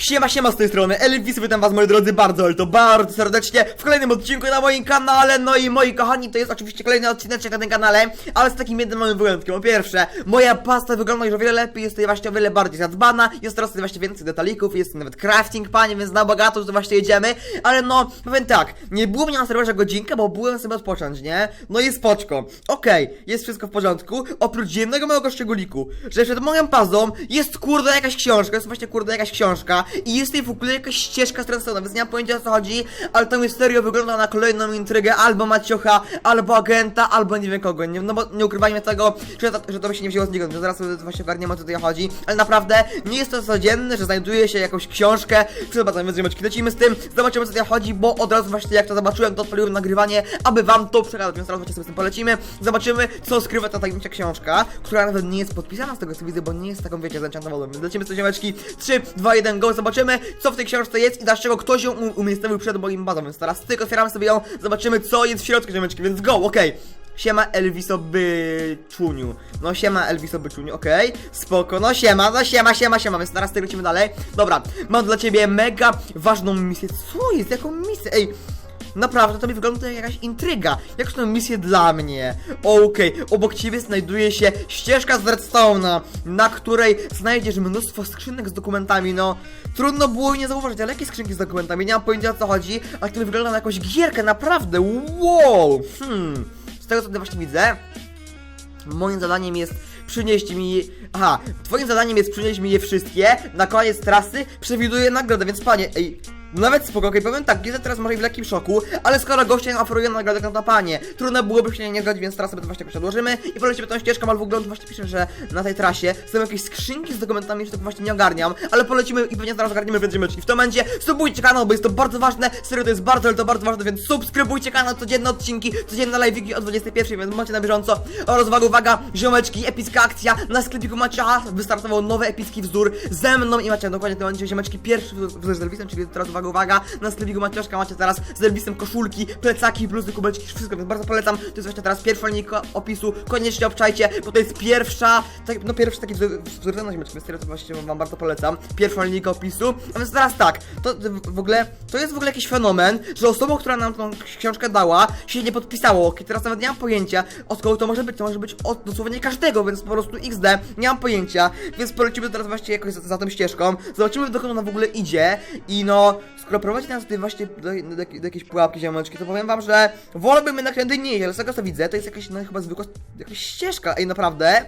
Siema, siema z tej strony, Elvis, witam was moi drodzy bardzo, ale to bardzo serdecznie w kolejnym odcinku na moim kanale, no i moi kochani, to jest oczywiście kolejny odcinek na tym kanale, ale z takim jednym małym wyjątkiem, po pierwsze, moja pasta wygląda już o wiele lepiej, jest tutaj właśnie o wiele bardziej zadbana, jest teraz właśnie więcej detalików, jest nawet crafting, panie, więc na bogato to właśnie jedziemy, ale no, powiem tak, nie było mnie na serwerze godzinkę, bo byłem sobie odpocząć, nie? No i spoczko, okej, jest wszystko w porządku, oprócz jednego małego szczególiku, że przed moją pazą jest kurde jakaś książka, jest właśnie kurde jakaś książka i jest tutaj w ogóle jakaś ścieżka stracona, więc nie mam pojęcia o co chodzi, ale to serio wygląda na kolejną intrygę albo Maciocha, albo agenta, albo nie wiem kogo, nie, no bo nie ukrywajmy tego, że to, że to się nie wzięło z niego, że zaraz właśnie ogarniemy o co tutaj chodzi, ale naprawdę nie jest to codzienne, że znajduje się jakąś książkę, przepraszam, więc ziomeczki, lecimy z tym, zobaczymy co tutaj chodzi, bo od razu właśnie jak to zobaczyłem, to odpaliłem nagrywanie, aby wam to przekazać, więc teraz właśnie sobie z tym polecimy, zobaczymy co skrywa ta tajemnicza książka, która nawet nie jest podpisana z tego co widzę, bo nie jest taką wiecie, zenchantowaną, więc lecimy z tym ziomeczki, 3, 2, 1, go, zobaczymy co w tej książce jest i dlaczego ktoś ją umiejscowił przed moim bazą, więc teraz tylko otwieramy sobie ją, zobaczymy co jest w środku ziomeczki, więc go, okej. Siema Elviso Byczuniu. No siema Elviso Byczuniu, okej. Spoko, no siema, no siema, siema, siema, więc teraz lecimy dalej. Dobra, mam dla ciebie mega ważną misję. Co jest? Jaką misję? Ej, Naprawdę, to mi wygląda jak jakaś intryga. Jak to misję dla mnie? Okej, obok ciebie znajduje się ścieżka z Redstone'a, na której znajdziesz mnóstwo skrzynek z dokumentami, no. Trudno było nie zauważyć, ale jakie skrzynki z dokumentami? Nie mam pojęcia o co chodzi, ale to mi wygląda na jakąś gierkę, naprawdę. Wow! Hmm. Z tego co tutaj właśnie widzę, Moim zadaniem jest przynieść mi. Aha, twoim zadaniem jest przynieść mi je wszystkie. Na koniec trasy przewiduję nagrodę, więc panie, ej. Nawet spoko, okej, powiem tak, jestem teraz może w lekkim szoku, ale skoro goście nam oferują nagrodę na panie, trudno byłoby się nie zgodzić, więc to właśnie przedłożymy i polecimy tą ścieżką, ogóle on właśnie pisze, że na tej trasie są jakieś skrzynki z dokumentami, że tego właśnie nie ogarniam, ale polecimy i pewnie zaraz ogarniemy więcej meczki. W tym momencie subujcie kanał, bo jest to bardzo ważne, serio to jest bardzo, ale to bardzo ważne, więc subskrybujcie kanał, codzienne odcinki, codzienne live'iki o 21, więc bądźcie na bieżąco. Oraz uwaga, uwaga, ziomeczki, epicka akcja, na sklepiku macie, aha, wystartował nowy epicki wzór ze mną i macie dokładnie w tym momencie ziomeczki pierwszy wzór z czyli teraz uwaga, uwaga, na sklepiku Macioszka macie teraz z Elvisem koszulki, plecaki, bluzy, kubeczki, wszystko, więc bardzo polecam, to jest właśnie teraz pierwszy linijka opisu, koniecznie obczajcie, bo to jest pierwsza, tak, no pierwszy taki ziomeczki, więc teraz to właśnie wam bardzo polecam, pierwsza linijka opisu, a więc teraz tak, to w ogóle, to jest w ogóle jakiś fenomen, że osobą, która nam tą książkę dała, się nie podpisało, teraz nawet nie mam pojęcia, od kogo to może być, to może być od dosłownie każdego, więc po prostu XD, nie mam pojęcia, więc polecimy teraz właśnie jakoś za, za tą ścieżką, zobaczymy dokąd ona w ogóle idzie. I no, skoro prowadzi nas tutaj właśnie do, do, do, do jakiejś pułapki ziomeczki, to powiem wam, że wolałbym jednak tędy nie ale z tego co widzę, to jest jakaś, no chyba zwykła, jakaś ścieżka, ej naprawdę,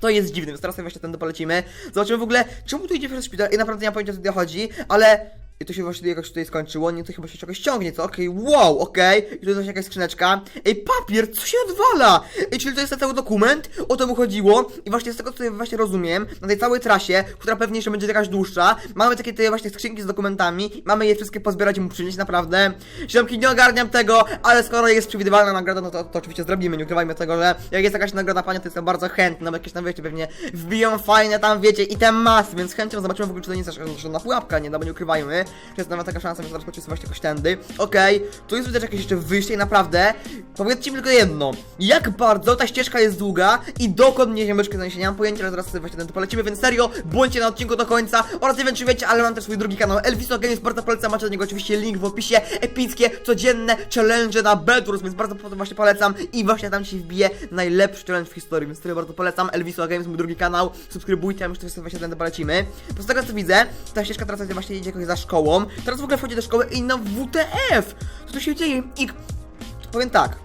to jest dziwne, więc teraz właśnie tędy polecimy. Zobaczymy w ogóle, czemu tu idzie przez szpital. I naprawdę nie mam pojęcia, o co tutaj chodzi, ale... I to się właśnie jakoś tutaj skończyło, nie, to chyba się czegoś ciągnie, co? Okej, wow, okej. I tu jest właśnie jakaś skrzyneczka. Ej, papier, co się odwala? Ej, czyli to jest ten cały dokument? O to mu chodziło. I właśnie z tego, co ja właśnie rozumiem, na tej całej trasie, która pewnie jeszcze będzie jakaś dłuższa, mamy takie te właśnie skrzynki z dokumentami, mamy je wszystkie pozbierać i mu przynieść, naprawdę. Ziomki, nie ogarniam tego, ale skoro jest przewidywalna nagroda, no to, to oczywiście zrobimy, nie ukrywajmy tego, że jak jest jakaś nagroda pania, to jestem bardzo chętny, no bo jakieś tam wiecie, pewnie wbiją fajne tam, wiecie, i te masy, więc chęcią zobaczymy w ogóle, czy to nie jest żadna pułapka, nie, no bo nie ukrywajmy, jest nawet taka szansa, że zaraz poczuć właśnie jakoś tędy. Okej, tu jest widać jakieś jeszcze wyjście i naprawdę, powiedzcie mi tylko jedno, jak bardzo ta ścieżka jest długa i dokąd mnie ziemeczkę zaniesie, nie mam pojęcia, ale zaraz sobie właśnie tu polecimy, więc serio, bądźcie na odcinku do końca. Oraz nie wiem, czy wiecie, ale mam też swój drugi kanał, Elviso Games, bardzo polecam, macie do niego oczywiście link w opisie, epickie, codzienne challenge na Bedwars, więc bardzo po- właśnie polecam. I właśnie tam się wbije najlepszy challenge w historii, więc serio bardzo polecam, Elviso Games, mój drugi kanał, subskrybujcie, a my już sobie właśnie ten polecimy. Bo z tego co widzę, ta ścieżka teraz właśnie idzie jakoś za szkołą, teraz w ogóle wchodzi do szkoły i na WTF! Co tu się dzieje? I powiem tak,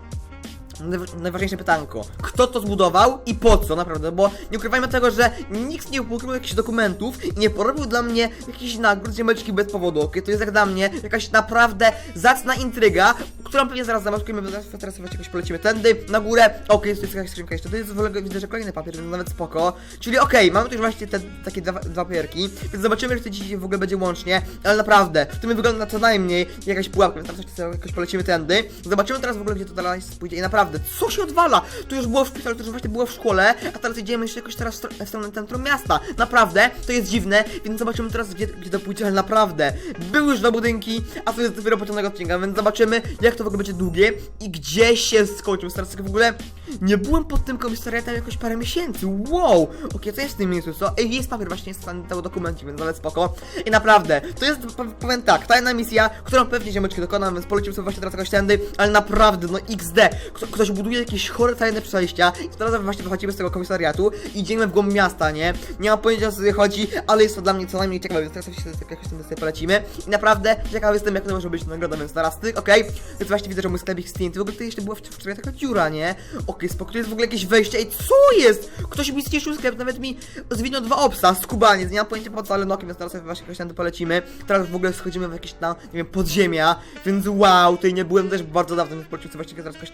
Najważniejsze pytanko. Kto to zbudował i po co, naprawdę? Bo nie ukrywajmy tego, że nikt nie ukrył jakichś dokumentów i nie porobił dla mnie jakichś nagród ziemeczki bez powodu, okej? To jest jak dla mnie jakaś naprawdę zacna intryga, którą pewnie zaraz zamaskujemy, bo teraz, teraz właśnie jakoś polecimy tędy, na górę. Okej, jest tu jest jakaś skrzynka jeszcze, to jest w ogóle, widzę, że kolejny papier, nawet spoko. Czyli okej, mamy tu już właśnie te takie dwa, dwa papierki, więc zobaczymy, czy to dzisiaj w ogóle będzie łącznie, ale naprawdę, to mi wygląda co najmniej jakaś pułapka, więc jeszcze sobie jakoś polecimy tędy. Zobaczymy teraz w ogóle, gdzie to dalej pójdzie i naprawdę, naprawdę, co się odwala? To już było w szpitalu, to już właśnie było w szkole, a teraz idziemy jeszcze jakoś teraz w stro- w stronę centrum miasta. Naprawdę, to jest dziwne, więc zobaczymy teraz, gdzie, gdzie to pójdzie, ale naprawdę. Były już dwa budynki, a to jest dopiero początek odcinka, więc zobaczymy, jak to w ogóle będzie długie i gdzie się skończy. Więc Teraz tak w ogóle nie byłem pod tym komisariatem jakoś parę miesięcy. Wow! Okej, co jest w tym miejscu, co? Ej, jest papier, właśnie jest ten cały dokumencik, więc ale spoko. I naprawdę, to jest, powiem tak, tajna misja, którą pewnie ziomeczki dokonam, więc polecimy sobie właśnie teraz jakoś tędy, ale naprawdę, no XD. Kto, ktoś buduje jakieś chore tajne przejścia i teraz właśnie wychodzimy z tego komisariatu i idziemy w głąb miasta, nie? Nie mam pojęcia o co chodzi, ale jest to dla mnie co najmniej ciekawe, więc teraz się jakoś tędy sobie polecimy. I naprawdę ciekawy jestem, jak to może być nagroda, więc teraz ty, okej? Więc właśnie widzę, że mój sklepik zdjęty, w ogóle tutaj jeszcze była wczoraj taka dziura, nie? Okej, spoko, tu jest w ogóle jakieś wejście, ej, co jest? Ktoś mi zniszczył sklep, nawet mi zwinął dwa obsa, skubaniec, nie mam pojęcia po co, ale no, więc teraz sobie właśnie jakoś tędy polecimy. Teraz w ogóle schodzimy w jakieś tam, nie wiem, podziemia, więc wow, tutaj nie byłem też bardzo dawno, więc polecimy sobie właśnie teraz jakoś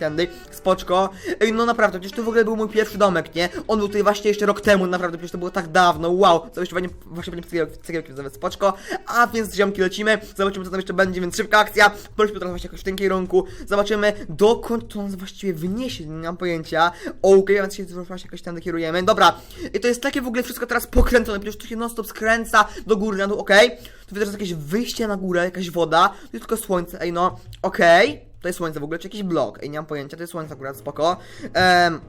spoczko. Ej, no naprawdę, przecież to w ogóle był mój pierwszy domek, nie? On był tutaj właśnie jeszcze rok temu, naprawdę, przecież to było tak dawno, wow, co jeszcze właśnie, właśnie będzie cegiełki, cegiełki nawet spoczko. A więc ziomki lecimy, zobaczymy co tam jeszcze będzie, więc szybka akcja, polecimy teraz właśnie jakoś w tym kierunku, zobaczymy dokąd to nas właściwie wyniesie, nie mam pojęcia. Okej, więc się właśnie jakoś tam kierujemy, dobra. I to jest takie w ogóle wszystko teraz pokręcone, przecież tu się non stop skręca do góry, na dół, okej. Tu widzę, że jest jakieś wyjście na górę, jakaś woda, tu jest tylko słońce, ej no, okej. To jest słońce w ogóle, czy jakiś blok? Ej, nie mam pojęcia, to jest słońce akurat, spoko. Em,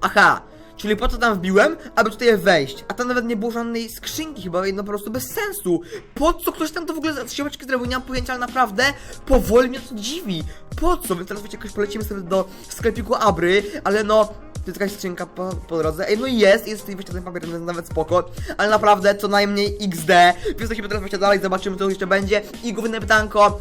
aha, czyli po co tam wbiłem? Aby tutaj wejść. A tam nawet nie było żadnej skrzynki chyba, no po prostu bez sensu. Po co ktoś tam to w ogóle za siłeczki zrobił? Nie mam pojęcia, ale naprawdę powoli mnie to dziwi. Po co? Więc teraz wiecie, jakoś polecimy sobie do sklepiku Abry, ale no... To jest jakaś skrzynka po, po drodze. Ej, no jest, jest tutaj właśnie ten papier, więc nawet spoko. Ale naprawdę co najmniej XD. Więc lecimy teraz właśnie dalej, zobaczymy co jeszcze będzie. I główne pytanko.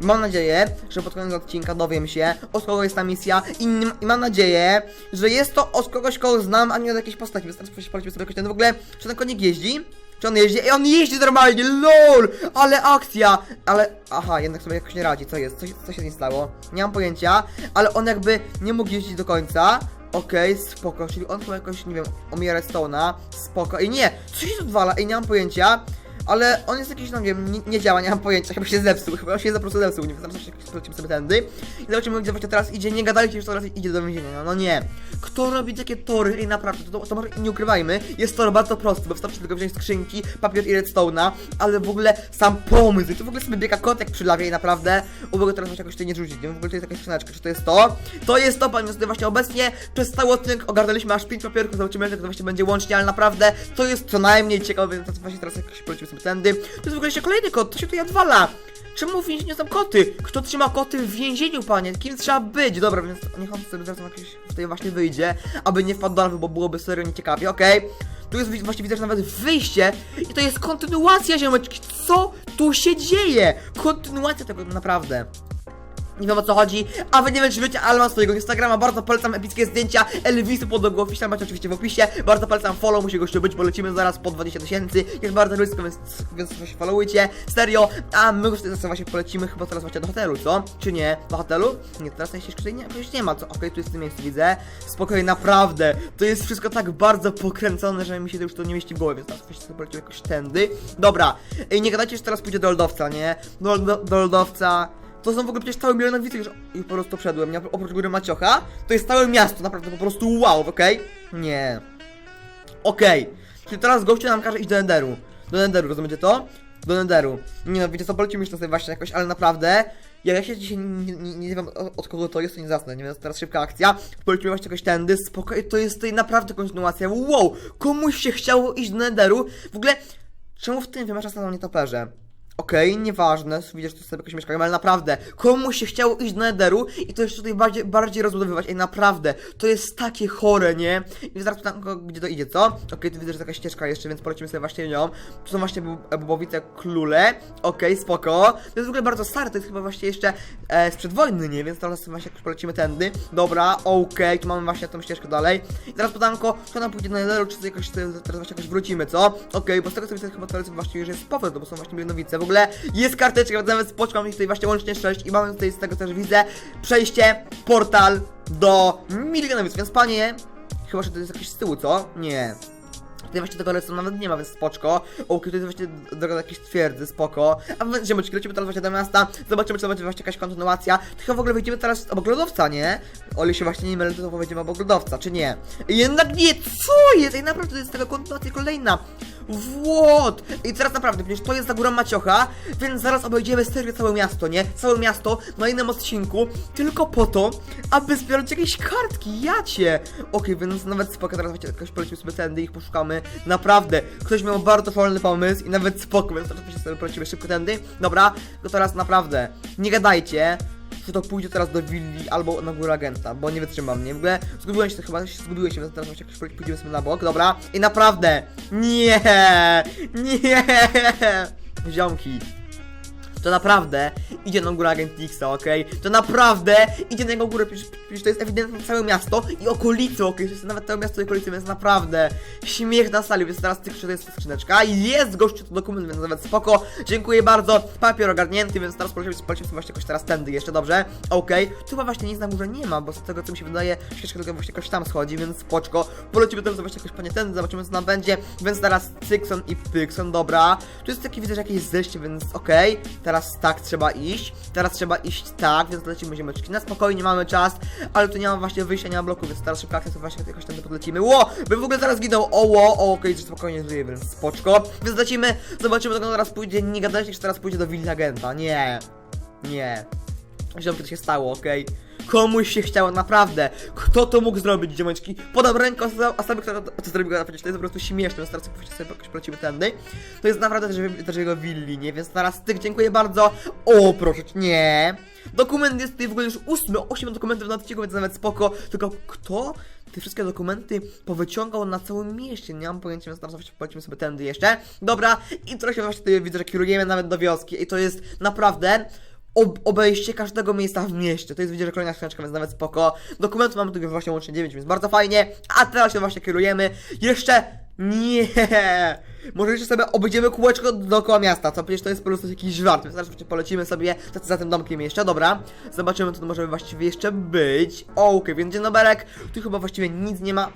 Mam nadzieję, że pod koniec odcinka dowiem się, od kogo jest ta misja i, i mam nadzieję, że jest to od kogoś, kogo znam, a nie od jakiejś postaci. Wystarczy polecimy sobie jakoś ten w ogóle, czy ten konik jeździ? Czy on jeździ? Ej, on jeździ normalnie, LOL! Ale akcja! Ale, aha, jednak sobie jakoś nie radzi, co jest? Co, się- co się z nim stało? Nie mam pojęcia, ale on jakby nie mógł jeździć do końca. Okej, spoko, czyli on chyba jakoś, nie wiem, omiera Stone'a, spoko. Ej, nie! Co się tu odwala? Ej, nie mam pojęcia. Ale on jest jakiś, no nie wiem, nie, działa, nie mam pojęcia, chyba się zepsuł, chyba się po prostu zepsuł, nie wiem, zaraz się sprawdzimy sobie tędy i zobaczymy, gdzie właśnie teraz idzie, nie gadajcie, że teraz idzie do więzienia, no, no nie. Kto robi takie tory? Ej, naprawdę, to, to, to nie ukrywajmy, jest tor bardzo prosty, bo wystarczy tylko wziąć skrzynki, papier i redstone'a, ale w ogóle sam pomysł, to w ogóle sobie biega kot jak przy lawie i naprawdę, ogóle teraz właśnie jakoś tutaj nie rzucić, nie wiem, w ogóle to jest jakaś skrzyneczka, czy to jest to? To jest to, pan tutaj właśnie obecnie, przez cały odcinek ogarnęliśmy aż 5 papierków, zobaczymy, jak to właśnie będzie łącznie, ale naprawdę, to jest co najmniej ciekawe, więc właśnie teraz jakoś polecimy sobie tędy, to jest w ogóle jeszcze kolejny kot, to się tutaj odwala. Czemu w więzieniu są koty? Kto trzyma koty w więzieniu, panie? Kim trzeba być? Dobra, więc niech on sobie zaraz jakieś tutaj właśnie wyjdzie, aby nie wpadł do bo byłoby serio nieciekawie, okej? Tu jest właśnie że nawet wyjście i to jest kontynuacja, ziomeczki. Co tu się dzieje? Kontynuacja tego naprawdę. Nie wiem o co chodzi, a wy nie wiem czy wiecie, ale mam swojego Instagrama, bardzo polecam epickie zdjęcia Elvisu pod logo macie oczywiście w opisie, bardzo polecam follow, musi gościu być, bo lecimy zaraz po 20 tysięcy, jest bardzo blisko, więc, więc właśnie followujcie, serio, a my już teraz właśnie polecimy chyba teraz właśnie do hotelu, co? Czy nie? Do hotelu? Nie, teraz jeszcze tutaj nie, już nie ma, co? Okej, tu jest w tym miejscu, widzę, spokojnie, naprawdę, to jest wszystko tak bardzo pokręcone, że mi się to już to nie mieści w głowie, więc teraz właśnie sobie polecimy jakoś tędy, dobra, Ej, nie gadajcie, że teraz pójdzie do lodowca, nie? Do, do, do lodowca, to są w ogóle przecież całe miliony widzów, już po prostu wszedłem, nie? Oprócz góry Maciocha, to jest całe miasto, naprawdę po prostu wow, okej? Nie. Okej. Czyli teraz gościu nam każe iść do Enderu. Do Enderu, rozumiecie to? Do Enderu. Nie no, wiecie co, polecimy już to sobie właśnie jakoś, ale naprawdę... Ja, ja się dzisiaj nie, nie, nie wiem od, kogo to jest, to nie zasnę, nie wiem, teraz szybka akcja. Polecimy właśnie jakoś tędy, spokojnie, to jest tutaj naprawdę kontynuacja. Wow! Komuś się chciało iść do Enderu. W ogóle, czemu w tym wymiarze staną nietoperze? Okej, nieważne, widzisz, tu sobie jakoś mieszkają, ale naprawdę, komuś się chciało iść do Netheru i to jeszcze tutaj bardziej, bardziej rozbudowywać, ej, naprawdę, to jest takie chore, nie? I zaraz pytam, gdzie to idzie, co? Okej, tu widzę, że jakaś ścieżka jeszcze, więc polecimy sobie właśnie nią. Tu są właśnie bobowice klule, okej, spoko. To jest w ogóle bardzo stare, to jest chyba właśnie jeszcze e, sprzed wojny, nie? Więc teraz sobie właśnie polecimy tędy. Dobra, okej, tu mamy właśnie tą ścieżkę dalej. I teraz pytanko, czy nam pójdzie do Netheru, czy jakoś teraz właśnie jakoś wrócimy, co? Okej, bo z tego co widzę, chyba teraz właśnie już jest powrót, bo są właśnie milionowice. W ogóle jest karteczka, nawet spoczką ich tutaj właśnie łącznie 6 i mamy tutaj z tego też widzę przejście, portal do milionowic, więc panie, chyba, że to jest jakiś z tyłu, co? Nie. Tutaj właśnie tego redstone nawet nie ma, więc spoczko. Ok, to jest właśnie droga do jakiejś twierdzy, spoko. A my będziemy, lecimy teraz właśnie do miasta, zobaczymy, czy to będzie właśnie jakaś kontynuacja. Tylko w ogóle wyjdziemy teraz obok lodowca, nie? Oli się właśnie nie mylę, to powiedziemy obok lodowca, czy nie? Jednak nie, co jest? Ej, naprawdę to jest taka kontynuacja kolejna. Włod! I teraz naprawdę, przecież to jest za górą Maciocha, więc zaraz obejdziemy serio całe miasto, nie? Całe miasto na innym odcinku, tylko po to, aby zbierać jakieś kartki, jacie! Okej, więc nawet spoko, teraz wiecie, jakoś polecimy sobie tędy, ich poszukamy. Naprawdę, ktoś miał bardzo wolny pomysł i nawet spoko, więc teraz sobie polecimy szybko tędy. Dobra, to teraz naprawdę, nie gadajcie, że to pójdzie teraz do willi albo na górę agenta, bo nie wytrzymam, nie? W ogóle zgubiłem się, to chyba się zgubiłem się, teraz właśnie jakoś pójdziemy sobie na bok, dobra? I naprawdę, nie, nie, ziomki. To naprawdę idzie na górę Agent Xa, okej? To naprawdę idzie na jego górę, przecież, to jest ewidentnie całe miasto i okolice, okej? To jest nawet całe miasto i okolice, więc naprawdę śmiech na sali, więc teraz tylko to jest skrzyneczka. Jest gościu to dokument, więc nawet spoko. Dziękuję bardzo. Papier ogarnięty, więc teraz polecimy, polecimy właśnie jakoś teraz tędy jeszcze, dobrze? Okej. Tu chyba właśnie nic na górze nie ma, bo z tego co mi się wydaje, ścieżka tylko właśnie jakoś tam schodzi, więc spoczko. Polecimy teraz właśnie jakoś panie tędy, zobaczymy co nam będzie. Więc teraz Cykson i Pykson, dobra. Tu jest taki, widzę, że jakieś zejście, więc okej. Teraz tak trzeba iść, teraz trzeba iść tak, więc lecimy ziomeczki. Na spokojnie mamy czas, ale tu nie mam właśnie wyjścia, nie ma bloku, więc teraz szybko to właśnie jakoś tam podlecimy. Ło! Bym w ogóle zaraz ginął, o ło, o okej, że spokojnie więc spoczko. Więc lecimy, zobaczymy dokąd teraz pójdzie, nie gadajcie, że teraz pójdzie do willi agenta, nie. Nie. Ziomki, to się stało, okej? Komuś się chciało, naprawdę. Kto to mógł zrobić, ziomeczki? Podam rękę, a- a sobie kto to zrobił, to jest po prostu śmieszne, więc teraz sobie jakoś polecimy tędy. To jest naprawdę też, też jego willi, nie? Więc teraz tych dziękuję bardzo. O, proszę nie. Dokument jest tutaj w ogóle już ósmy, osiem dokumentów na odcinku, więc nawet spoko. Tylko kto te wszystkie dokumenty powyciągał na całym mieście? Nie mam pojęcia, więc właśnie polecimy sobie tędy jeszcze. Dobra, i trochę właśnie tutaj widzę, że kierujemy nawet do wioski i to jest naprawdę ob obejście każdego miejsca w mieście. To jest widzę, że kolejna skrzyneczka, więc nawet spoko. Dokumentów mamy tu właśnie łącznie 9, więc bardzo fajnie. A teraz się właśnie kierujemy. Jeszcze nie! Może jeszcze sobie obejdziemy kółeczko dookoła miasta, co przecież to jest po prostu jakiś żart, więc zaraz polecimy sobie za, tym domkiem jeszcze, dobra? Zobaczymy, co tu może właściwie jeszcze być. Okej, więc dzień doberek. Tu chyba właściwie nic nie ma.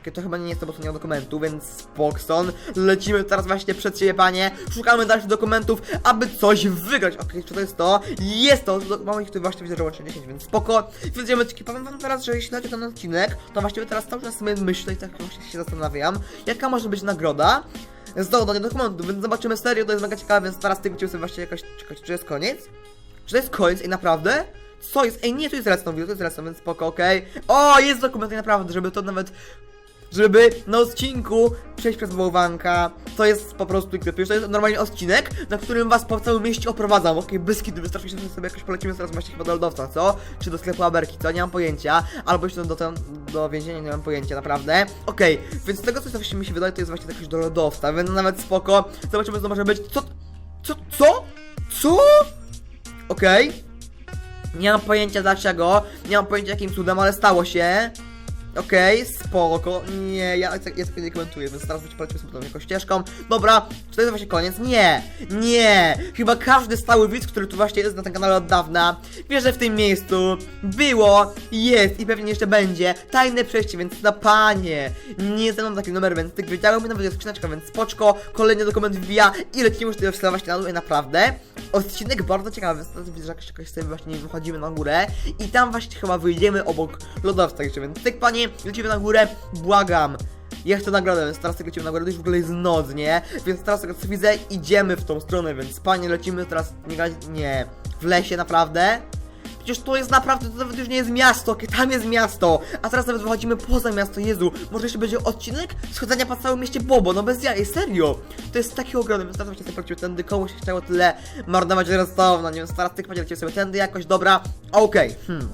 Okej, to chyba nie jest to, bo to nie ma dokumentu, więc Spokson. Lecimy teraz właśnie przed siebie, panie. Szukamy dalszych dokumentów, aby coś wygrać. Okej, czy to jest to? Jest to! Do- Mamy ich tu właśnie widzę, że łącznie 10, więc spoko. Więc wiemy, powiem wam teraz, że jeśli chodzi o ten odcinek, to właściwie teraz cały czas myślę i tak właśnie się zastanawiam, jaka może być nagroda z dodania dokumentu, więc zobaczymy serio, to jest mega ciekawe, więc teraz tych sobie właśnie jakoś... Czekajcie, czy jest koniec? Czy to jest koniec? Ej, naprawdę? Co jest? Ej, nie, to jest redstone, to jest redstone, więc spoko, okej. O, jest dokument, ej, naprawdę, żeby to nawet żeby na odcinku przejść przez bałwanka. To jest po prostu przecież to jest normalnie odcinek, na którym was po całym mieście oprowadzam. Okej, bez kiedy wystarczy się sobie jakoś polecimy teraz właśnie chyba do lodowca, co? Czy do sklepu Aberki, co? Nie mam pojęcia. Albo jeszcze do, do, do więzienia, nie mam pojęcia, naprawdę. Okej, więc z tego co właśnie mi się wydaje, to jest właśnie jakoś do lodowca, więc nawet spoko. Zobaczymy co może być. Co? Co? Co? Co? Okej. Nie mam pojęcia dlaczego, nie mam pojęcia jakim cudem, ale stało się. Okej, spoko. Nie, ja, tak- ja tego nie komentuję, więc teraz być polecimy sobie tą jakąś ścieżką. Dobra, czy to jest właśnie koniec? Nie, nie. Chyba każdy stały widz, który tu właśnie jest na tym kanale od dawna, wie, że w tym miejscu było, jest i pewnie jeszcze będzie tajne przejście, więc na panie, nie ze mną taki numer, więc tak wiedziałem, nawet jest skrzyneczka, więc spoczko, kolejny dokument wbija i lecimy już tutaj właśnie na dół i naprawdę. Odcinek bardzo ciekawy, więc widzę, że jakoś, sobie właśnie wychodzimy na górę i tam właśnie chyba wyjdziemy obok lodowca więc tyk panie, lecimy na górę, błagam. Ja chcę nagrodę, więc teraz tak lecimy na górę, to już w ogóle jest noc, nie? Więc teraz co widzę, idziemy w tą stronę, więc panie, lecimy teraz, nie, gad- nie, w lesie naprawdę. Przecież to jest naprawdę, to nawet już nie jest miasto, okej, tam jest miasto, a teraz nawet wychodzimy poza miasto, Jezu, może jeszcze będzie odcinek schodzenia po całym mieście Bobo, no bez jaj, serio, to jest taki ogromny, więc teraz właśnie sobie tędy, komuś się chciało tyle marnować redstone, no nie wiem, teraz tych będzie sobie tędy jakoś, dobra, okej, hmm.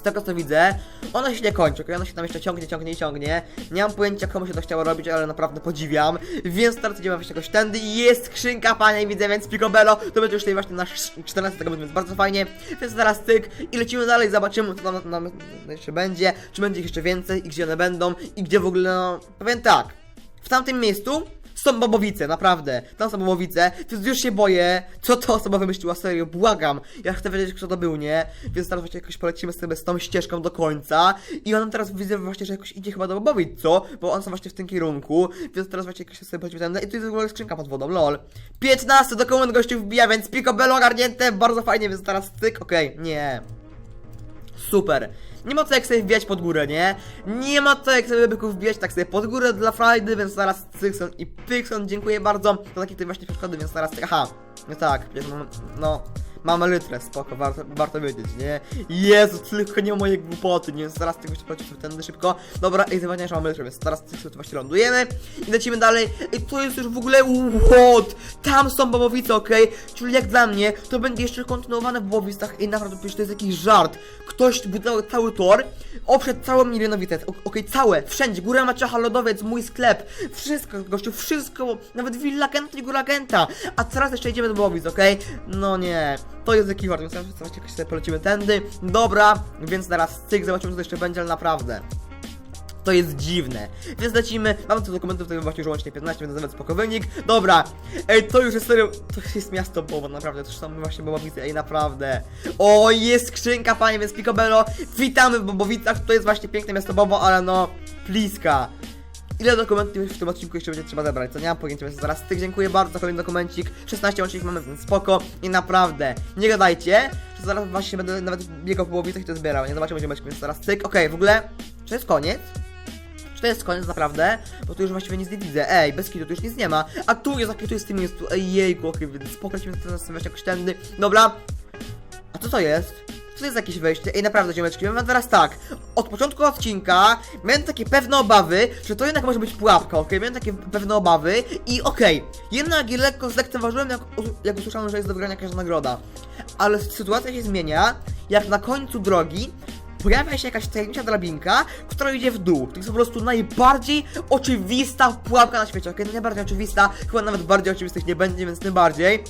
Z tego co widzę, ona się nie kończy, okej? Ona się tam jeszcze ciągnie, ciągnie i ciągnie. Nie mam pojęcia komu się to chciało robić, ale naprawdę podziwiam. Więc teraz idziemy właśnie jakoś tędy jest skrzynka, panie, widzę, więc Picobello, to będzie już tutaj właśnie nasz 14 tego więc bardzo fajnie. Więc teraz tyk i lecimy dalej, zobaczymy co tam nam jeszcze będzie, czy będzie ich jeszcze więcej i gdzie one będą i gdzie w ogóle, no, powiem tak. W tamtym miejscu Są bobowice, naprawdę. Tam są bobowice, więc już się boję, co to osoba wymyśliła, serio, błagam. Ja chcę wiedzieć, kto to był, nie? Więc teraz właśnie jakoś polecimy sobie z tą ścieżką do końca. I on teraz widzę właśnie, że jakoś idzie chyba do bobowic, co? Bo on są właśnie w tym kierunku, więc teraz właśnie jakoś sobie polecimy tam. I tu jest w ogóle skrzynka pod wodą, lol. 15 dokument gościu wbija, więc picobello ogarnięte, bardzo fajnie, więc teraz tyk, okej, nie. Super. Nie ma co jak sobie wbijać pod górę, nie? Nie ma co jak sobie byków wbijać tak sobie pod górę dla frajdy, więc zaraz Cykson i Pixon, dziękuję bardzo za takie tutaj właśnie przeszkody, więc zaraz, aha, no tak, mam, no, mamy litrę, spoko, warto, warto wiedzieć, nie? Jezu, tylko nie moje głupoty, nie? Zaraz tego się polecimy tędy szybko, dobra, i zobaczcie, że mamy litrę, więc teraz tu właśnie lądujemy i lecimy dalej, i to jest już w ogóle, what? Tam są bobowice, okej? Czyli jak dla mnie, to będzie jeszcze kontynuowane w bobowicach i naprawdę przecież to jest jakiś żart, ktoś budował cały tor, oprzedł całą milionowicę, okej, całe, wszędzie, góra Maciecha, lodowiec, mój sklep, wszystko, gościu, wszystko, nawet Villa Kenta i Góra Kenta, a teraz jeszcze idziemy do Bobowic, okej? No nie, to jest jakiś żart, więc zobaczcie, jakoś sobie polecimy tędy, dobra, więc teraz cyk, zobaczymy co to jeszcze będzie, ale naprawdę. To jest dziwne. Więc lecimy. Mamy tu dokumentów, tutaj właśnie już łącznie 15, więc nawet spoko wynik. Dobra. Ej, to już jest serio. To jest miasto Bobo, naprawdę. To są właśnie Bobowice, ej, naprawdę. O, jest skrzynka, panie, więc Picobello. Witamy w Bobowicach. To jest właśnie piękne miasto Bobo, ale no, pliska. Ile dokumentów w tym odcinku jeszcze będzie trzeba zebrać? Co nie mam pojęcia, więc zaraz tych dziękuję bardzo za kolejny dokumencik. 16 łącznik mamy, więc spoko. I naprawdę, nie gadajcie, że zaraz właśnie będę nawet biegał po Bobowicach i to zbierał. Nie zobaczymy, będzie więc zaraz cyk. Okej, w ogóle, czy jest koniec? Czy to jest koniec naprawdę? Bo tu już właściwie nic nie widzę. Ej, bez kitu, tu już nic nie ma. A tu jest, jakie tu jest w tym miejscu. Ej, jejku, okej, więc spokojnie teraz sobie jakoś tędy. Dobra. A co to jest? To jest jakieś wejście? Ej, naprawdę, ziomeczki, mam teraz tak. Od początku odcinka miałem takie pewne obawy, że to jednak może być pułapka, okej? Miałem takie pewne obawy i okej. Jednak je lekko zlekceważyłem, jak, jak usłyszałem, że jest do wygrania jakaś nagroda. Ale sytuacja się zmienia, jak na końcu drogi pojawia się jakaś tajemnicza drabinka, która idzie w dół. To jest po prostu najbardziej oczywista pułapka na świecie, okej? No najbardziej oczywista, chyba nawet bardziej oczywistych nie będzie, więc tym bardziej.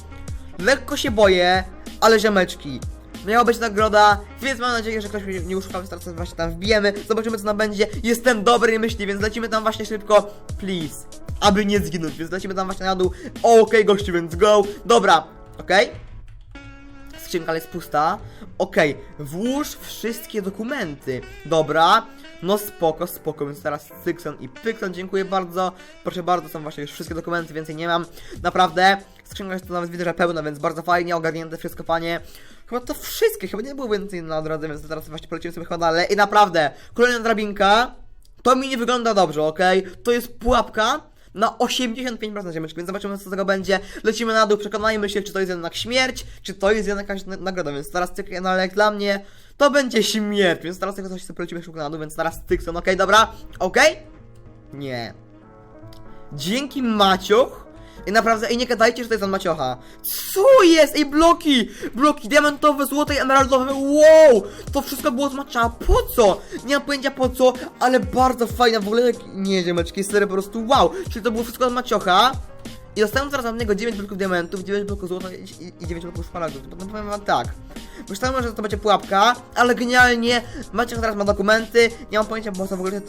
Lekko się boję, ale ziomeczki. Miała być nagroda, więc mam nadzieję, że ktoś mnie nie uszukał, więc teraz właśnie tam wbijemy, zobaczymy co nam będzie. Jestem dobrej myśli, więc lecimy tam właśnie szybko, please. Aby nie zginąć, więc lecimy tam właśnie na dół. Okej, gościu, więc go. Dobra, okej? Skrzynka jest pusta. Okej, włóż wszystkie dokumenty. Dobra. No spoko, spoko, więc teraz Cykson i Pykson, dziękuję bardzo. Proszę bardzo, są właśnie już wszystkie dokumenty, więcej nie mam. Naprawdę. Skrzynka jest to nawet widzę, że pełna, więc bardzo fajnie, ogarnięte wszystko, panie. Chyba to wszystkie, chyba nie było więcej na drodze, więc teraz właśnie polecimy sobie chyba dalej. I naprawdę, kolejna drabinka. To mi nie wygląda dobrze, okej? To jest pułapka na 85% ziemeczki, więc zobaczymy co z tego będzie. Lecimy na dół, przekonajmy się, czy to jest jednak śmierć, czy to jest jednak jakaś na- nagroda, więc teraz tyk, no ale jak dla mnie, to będzie śmierć, więc teraz tego coś sobie polecimy szybko na dół, więc teraz Tykson, okej, dobra? Okej? Nie. Dzięki Maciuch. I naprawdę, i nie gadajcie, że to jest on Maciocha. Co jest? Ej, bloki! Bloki diamentowe, złote i emeraldowe, wow! To wszystko było z Maciocha, po co? Nie mam pojęcia po co, ale bardzo fajna, w ogóle. Nie, ziemeczki, serio, po prostu wow! Czyli to było wszystko od Maciocha. I dostałem teraz od niego 9 bloków diamentów, 9 bloków złota i, i 9 bloków szmaragdów. No powiem wam tak. Myślałem, że to będzie pułapka, ale genialnie. Maciek teraz ma dokumenty. Nie mam pojęcia, bo co w ogóle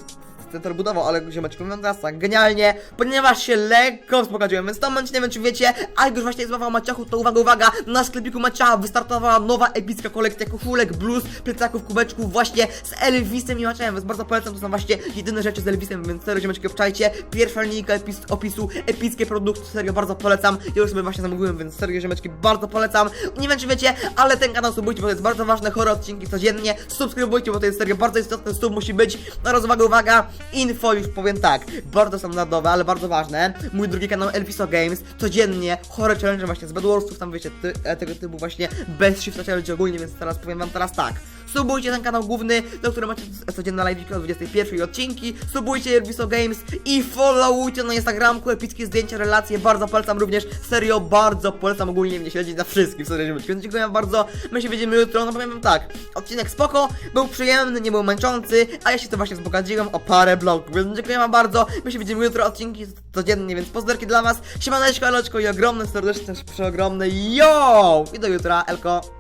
ten tor budował, ale ziomeczku, tak, genialnie, ponieważ się lekko wzbogaciłem, więc w momencie nie wiem czy wiecie, ale już właśnie złapał Maciachu, to uwaga, uwaga, na sklepiku Maciacha wystartowała nowa epicka kolekcja koszulek, bluz, plecaków, kubeczków właśnie z Elvisem i Maciachem, więc bardzo polecam, to są właśnie jedyne rzeczy z Elvisem, więc serio ziomeczki obczajcie, pierwsza linijka epis, opisu, epickie produkty, serio bardzo polecam, ja już sobie właśnie zamówiłem, więc serio ziomeczki bardzo polecam, nie wiem czy wiecie, ale ten kanał subujcie, bo to jest bardzo ważne, chore odcinki codziennie, subskrybujcie, bo to jest serio bardzo istotne, sub musi być, no rozwaga, uwaga, info już powiem tak, bardzo standardowe, ale bardzo ważne, mój drugi kanał Elviso Games, codziennie chore challenge właśnie z Bedwarsów, tam wiecie, ty, e, tego typu właśnie bez shifta challenge ogólnie, więc teraz powiem wam teraz tak, subujcie ten kanał główny, do którego macie codzienne live o 21 i odcinki, subujcie Elviso Games i followujcie na Instagramku, epickie zdjęcia, relacje, bardzo polecam również, serio, bardzo polecam ogólnie mnie śledzić na wszystkim, serio, więc dziękuję bardzo, my się widzimy jutro, no powiem wam tak, odcinek spoko, był przyjemny, nie był męczący, a ja się to właśnie wzbogaciłem o parę bloków, więc dziękuję wam bardzo, my się widzimy jutro, odcinki codziennie, więc pozdrowki dla was, siemaneczko, eleczko i ogromne, serdeczne, przeogromne, yo! I do jutra, elko!